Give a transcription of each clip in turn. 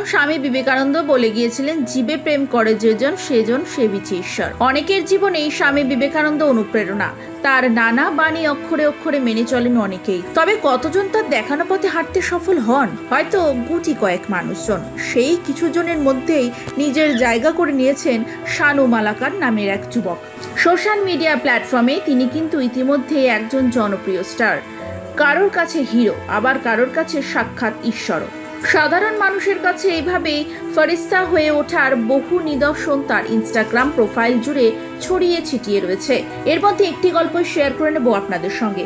স্বয়ং স্বামী বিবেকানন্দ বলে গিয়েছিলেন, জীবে প্রেম করে যেজন সেজন সে সেবিছে ঈশ্বর। অনেকের জীবনেই স্বামী বিবেকানন্দ অনুপ্রেরণা। তার নানা বাণী অক্ষরে অক্ষরে মেনে চলেন অনেকেই। তবে কতজন তার দেখানো পথে হাঁটতে সফল হন? হয়তো গুটি কয়েক মানুষজন। সেই কিছু জনের মধ্যেই নিজের জায়গা করে নিয়েছেন শানু মালাকার নামের এক যুবক। সোশ্যাল মিডিয়া প্ল্যাটফর্মে তিনি কিন্তু ইতিমধ্যে একজন জনপ্রিয় স্টার। কারোর কাছে হিরো, আবার কারোর কাছে সাক্ষাৎ ঈশ্বরও। সাধারণ মানুষের কাছে এইভাবেই ফরিস্তা হয়ে ওঠার বহু নিদর্শন তার ইনস্টাগ্রাম প্রোফাইল জুড়ে ছড়িয়ে ছিটিয়ে রয়েছে। এর মধ্যে একটি গল্প শেয়ার করে নেব আপনাদের সঙ্গে।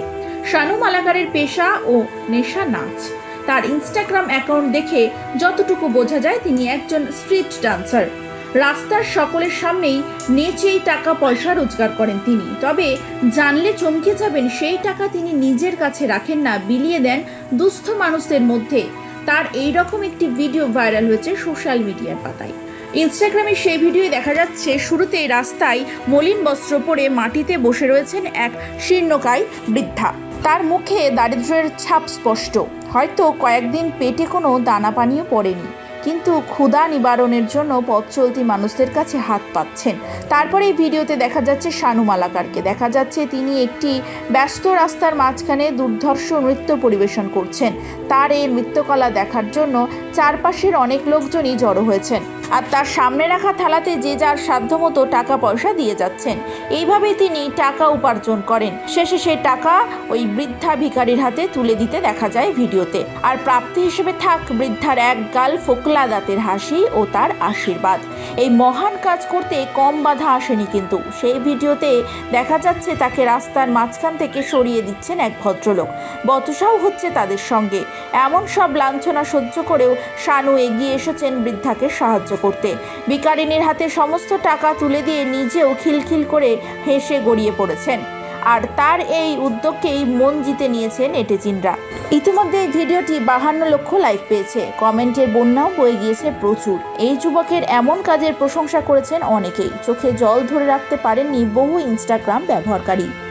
শানু মালাকারের পেশা ও নেশা নাচ। তার ইনস্টাগ্রাম অ্যাকাউন্ট দেখে যতটুকু বোঝা যায় তিনি একজন স্ট্রিট ডান্সার রাস্তার সকলের সামনেই নেচেই টাকা পয়সা রোজগার করেন তিনি। তবে জানলে চমকে যাবেন সেই টাকা তিনি নিজের কাছে রাখেন না, বিলিয়ে দেন দুস্থ মানুষদের মধ্যে। তার এই রকম একটি ভিডিও ভাইরাল হয়েছে সোশ্যাল মিডিয়ার পাতায়। ইনস্টাগ্রামে সেই ভিডিও দেখা যাচ্ছে শুরুতে রাস্তায় মলিন বস্ত্র পরে মাটিতে বসে রয়েছেন এক শীর্ণকায় বৃদ্ধা। তার মুখে দারিদ্র্যের ছাপ স্পষ্ট। হয়তো কয়েকদিন পেটে কোনো দানা পানিও পড়েনি। কিন্তু ক্ষুধা নিবারণের জন্য পথ চলতি মানুষদের কাছে হাত পাচ্ছেন। তারপরে এই ভিডিওতে দেখা যাচ্ছে শানু মালাকারকে। দেখা যাচ্ছে তিনি একটি ব্যস্ত রাস্তার মাঝখানে দুর্ধর্ষ নৃত্য পরিবেশন করছেন। তার এই নৃত্যকলা দেখার জন্য চারপাশের অনেক লোকজনই জড়ো হয়েছেন আর তার সামনে রাখা থালাতে যে যার সাধ্যমতো টাকা পয়সা দিয়ে যাচ্ছেন। এইভাবে তিনি টাকা উপার্জন করেন। শেষে সেই টাকা ওই বৃদ্ধা ভিখারির হাতে তুলে দিতে দেখা যায় ভিডিওতে। আর প্রাপ্তি হিসেবে থাক বৃদ্ধার এক গাল ফোকলা দাঁতের হাসি ও তার আশীর্বাদ। এই মহান কাজ করতে কম বাধা আসেনি কিন্তু। সেই ভিডিওতে দেখা যাচ্ছে তাকে রাস্তার মাঝখান থেকে সরিয়ে দিচ্ছেন এক ভদ্রলোক। বতসাও হচ্ছে তাদের সঙ্গে। এমন সব লাঞ্ছনা সহ্য করেও শানু এগিয়ে এসেছেন বৃদ্ধাকে সাহায্য করতে। বিকারিনীর হাতে সমস্ত টাকা তুলে দিয়ে নিজেও খিলখিল করে হেসে গড়িয়ে পড়েছেন। আর তার এই উদ্যোগকেই মন জিতে নিয়েছেন নেটিজিনরা। ইতিমধ্যে এই ভিডিওটি বাহান্ন লক্ষ লাইক পেয়েছে। কমেন্টের বন্যাও বয়ে গিয়েছে প্রচুর। এই যুবকের এমন কাজের প্রশংসা করেছেন অনেকেই। চোখে জল ধরে রাখতে পারেননি বহু ইনস্টাগ্রাম ব্যবহারকারী।